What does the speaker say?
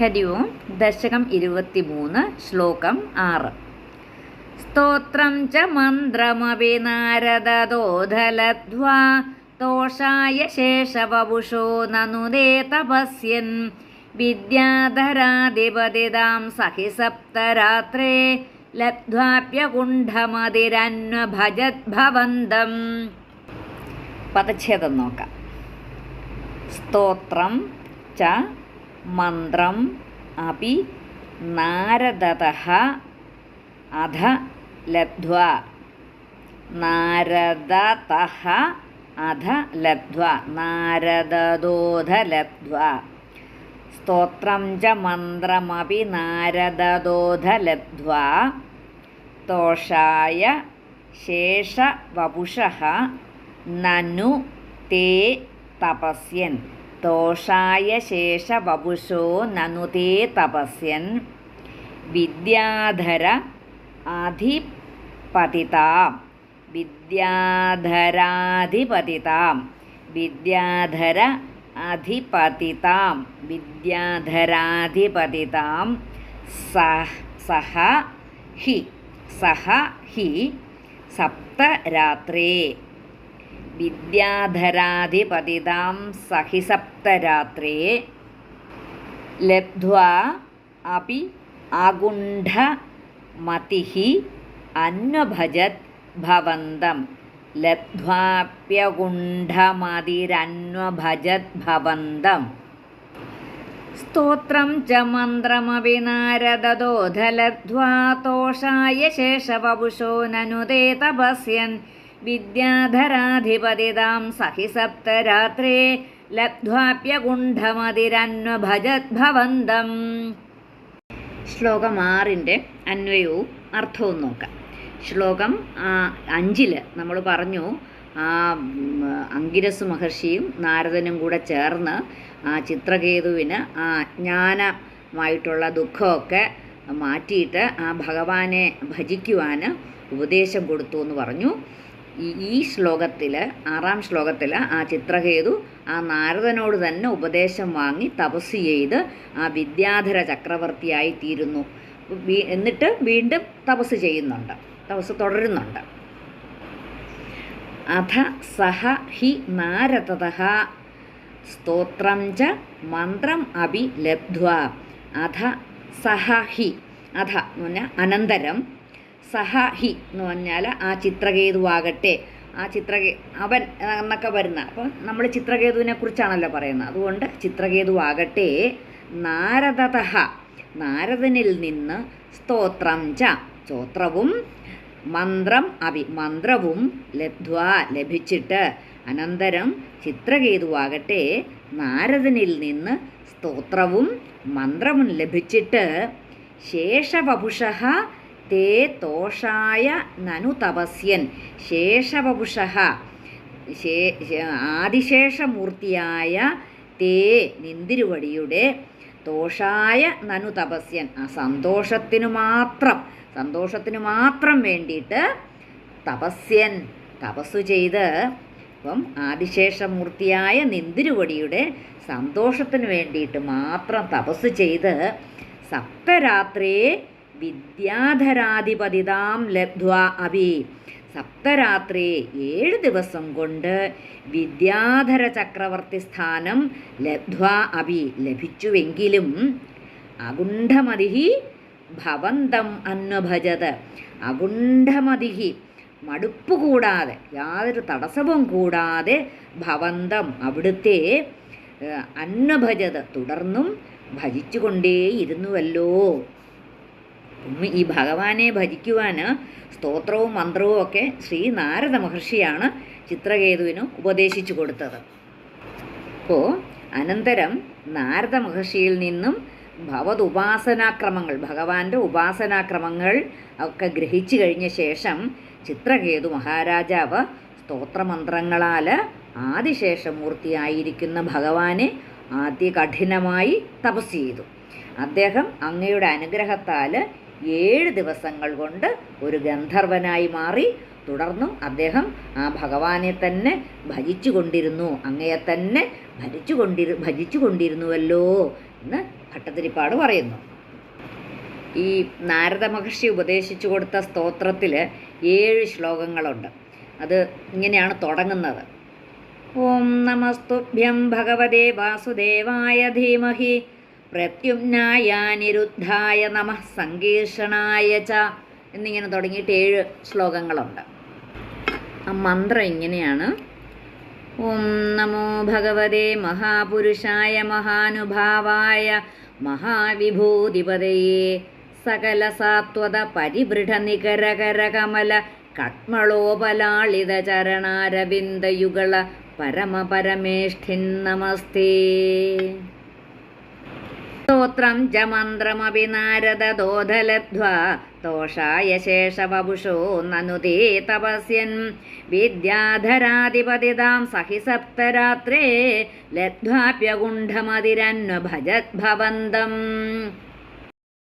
ഹരി ഓം ദശകം ഇരുപത്തിമൂന്ന് ശ്ലോകം ആറ്. സ്തോത്രം ച മന്ത്രമപി നാരദോധലധ്വാ തോഷായ ശേഷവപുഷോ നനുദേ തപസ്യൻ. വിദ്യാധരാധിപതിതാം സഹി സപ്തരാത്രേ ലബ്ധ്വാപ്യകുണ്ഠമതിരന്വഭജദ്ഭവന്തം പദച്ഛേദം നോക്കാം. സ്തോത്രം ച മന്ത്രം അപി നാരദതഃ അധ ലബ്ധ്വാ നാരദതഃ അധ ലബ്ധ്വാ നാരദദോധ स्तोत्रं സ്തോത്രം ച മന്ത്രമപി നാരദദോധ ലബ്ധ്വാ തോഷായ ननु നനു തേ തപസ്യൻ ദോഷായ ശേഷവപുഷോ നനു തേ തപസ്യൻ. വിദ്യാധര അധിപതിതാം. വിദ്യാധരാധിപതിതാം. വിദ്യാധര അധിപതിതാം. വിദ്യാധരാധിപതിതാം. സഹ ഹി സഹ ഹി സപ്തരാത്രേ. വിദ്യാധരാധിപതിതാം സഹി സപ്തരാത്രേ ലബ്ധ്വാ അപി ആഗുണ്ഠമതിഃ അന്വഭജത് ഭവന്തം. ലബ്ധ്വാപ്യഗുണ്ഠമതിരന്വഭജത് ഭവന്തം. സ്തോത്രം ച മന്ത്രമപി നാരദദോധലബ്ധ്വാ തോഷായ ശേഷവപുഷോ നനുദേ തപസ്യൻ വിദ്യാധരാധിപതിതാം സഹി സപ്തരാത്രേ ലബ്ധ്വാപ്യഗുണ്ഠമതിരന്വഭജത് ഭവന്തം. ശ്ലോകം ആറിന്റെ അന്വയവും അർത്ഥവും നോക്കാം. ശ്ലോകം അഞ്ചിൽ നമ്മൾ പറഞ്ഞു ആ അങ്കിരസ് മഹർഷിയും നാരദനും കൂടെ ചേർന്ന് ആ ചിത്രകേതുവിന് ആ അജ്ഞാനമായിട്ടുള്ള ദുഃഖമൊക്കെ മാറ്റിയിട്ട് ആ ഭഗവാനെ ഭജിക്കുവാൻ ഉപദേശം കൊടുത്തു എന്ന് പറഞ്ഞു. ഈ ശ്ലോകത്തിൽ ആറാം ശ്ലോകത്തിൽ ആ ചിത്രകേതു ആ നാരദനോട് തന്നെ ഉപദേശം വാങ്ങി തപസ് ചെയ്ത് ആ വിദ്യാധര ചക്രവർത്തിയായി തീരുന്നു. എന്നിട്ട് വീണ്ടും തപസ് ചെയ്യുന്നുണ്ട്. തപസ് തുടരുന്നുണ്ട്. അഥ സഹ ഹി നാരദത സ്തോത്രം ച മന്ത്രം അപി ലബ്ധ്വ അഥ സഹ ഹി. അഥ അനന്തരം സഹ ഹി എന്ന് പറഞ്ഞാൽ ആ ചിത്രകേതുവാകട്ടെ ആ ചിത്രകേ അവൻ എന്നൊക്കെ വരുന്ന. അപ്പോൾ നമ്മൾ ചിത്രകേതുവിനെ കുറിച്ചാണല്ലോ പറയുന്നത്. അതുകൊണ്ട് ചിത്രകേതുവാകട്ടെ നാരദത നാരദനിൽ നിന്ന് സ്തോത്രം ച. സ്തോത്രവും മന്ത്രം അഭി മന്ത്രവും ലബ്ധ്വ ലഭിച്ചിട്ട് അനന്തരം ചിത്രകേതുവാകട്ടെ നാരദനിൽ നിന്ന് സ്തോത്രവും മന്ത്രവും ലഭിച്ചിട്ട് ശേഷവപുഷ തേ തോഷായ നനു തപസ്യൻ ശേഷവപുഷ ആദിശേഷമൂർത്തിയായ തേ നിന്തിരുവടിയുടെ തോഷായ നനു തപസ്യൻ. ആ സന്തോഷത്തിനു മാത്രം സന്തോഷത്തിനു മാത്രം വേണ്ടിയിട്ട് തപസ്യൻ തപസ്സു ചെയ്ത് അപ്പം ആദിശേഷമൂർത്തിയായ നിന്തിരുവടിയുടെ സന്തോഷത്തിന് വേണ്ടിയിട്ട് മാത്രം തപസ് ചെയ്ത് സപ്തരാത്രേ വിദ്യാധരാധിപതിതാം ലബ്ധ്വ അഭി. സപ്തരാത്രി ഏഴ് ദിവസം കൊണ്ട് വിദ്യാധര ചക്രവർത്തി സ്ഥാനം ലബ്ധ്വ അഭി ലഭിച്ചുവെങ്കിലും അഗുണ്ഠമതിഹി ഭവന്തം അന്വഭജത്. അഗുണ്ഠമതിഹി മടുപ്പ് കൂടാതെ യാതൊരു തടസ്സവും കൂടാതെ ഭവന്തം അവിടുത്തെ അന്വഭജത് തുടർന്നും ഭജിച്ചുകൊണ്ടേയിരുന്നുവല്ലോ ഈ ഭഗവാനെ ഭജിക്കുവാൻ സ്തോത്രവും മന്ത്രവും ഒക്കെ ശ്രീ നാരദ മഹർഷിയാണ് ചിത്രകേതുവിന് ഉപദേശിച്ചു കൊടുത്തത്. അപ്പോൾ അനന്തരം നാരദ മഹർഷിയിൽ നിന്നും ഭവതുപാസനാക്രമങ്ങൾ ഭഗവാന്റെ ഉപാസനാക്രമങ്ങൾ ഒക്കെ ഗ്രഹിച്ചു കഴിഞ്ഞ ശേഷം ചിത്രകേതു മഹാരാജാവ് സ്തോത്രമന്ത്രങ്ങളാൽ ആദിശേഷമൂർത്തിയായിരിക്കുന്ന ഭഗവാനെ ആദ്യ കഠിനമായി തപസ് ചെയ്തു. അദ്ദേഹം അങ്ങയുടെ അനുഗ്രഹത്താൽ ഏഴ് ദിവസങ്ങൾ കൊണ്ട് ഒരു ഗന്ധർവനായി മാറി. തുടർന്നും അദ്ദേഹം ആ ഭഗവാനെ തന്നെ ഭജിച്ചു കൊണ്ടിരുന്നു. അങ്ങയെ തന്നെ ഭരിച്ചു കൊണ്ടിരു ഭജിച്ചു കൊണ്ടിരുന്നുവല്ലോ എന്ന് ഭട്ടതിരിപ്പാട് പറയുന്നു. ഈ നാരദ മഹർഷി ഉപദേശിച്ചു കൊടുത്ത സ്തോത്രത്തിൽ ഏഴ് ശ്ലോകങ്ങളുണ്ട്. അത് ഇങ്ങനെയാണ് തുടങ്ങുന്നത്. ഓം നമസ്തുഭ്യം ഭഗവതേ വാസുദേവായ ധീമഹി. പ്രത്യുമ്നായ നമ സങ്കീർഷണായ ച എന്നിങ്ങനെ തുടങ്ങിയിട്ട് ഏഴ് ശ്ലോകങ്ങളുണ്ട്. ആ മന്ത്രം ഇങ്ങനെയാണ്. ഓം നമോ ഭഗവതേ മഹാപുരുഷായ മഹാനുഭാവായ മഹാവിഭൂതിപതയേ സകല സാത്വത പരിഭൃഢ നികരകര കമല കട്മളോപലാളിത ചരണാരവിന്ദയുഗള പരമപരമേഷ്ഠിൻ നമസ്തേ. സ്തോത്രം ച മന്ത്രമപി നാരദോധലധ്വാ ദോഷായ ശേഷവപുഷോ നനു തേ തപസ്യൻ. വിദ്യാധരാധിപതിതാം സഹി സപ്തരാത്രേ ലബ്ധ്വാപ്യകുണ്ഠമതിരന്വ ഭജത് ഭവന്തം.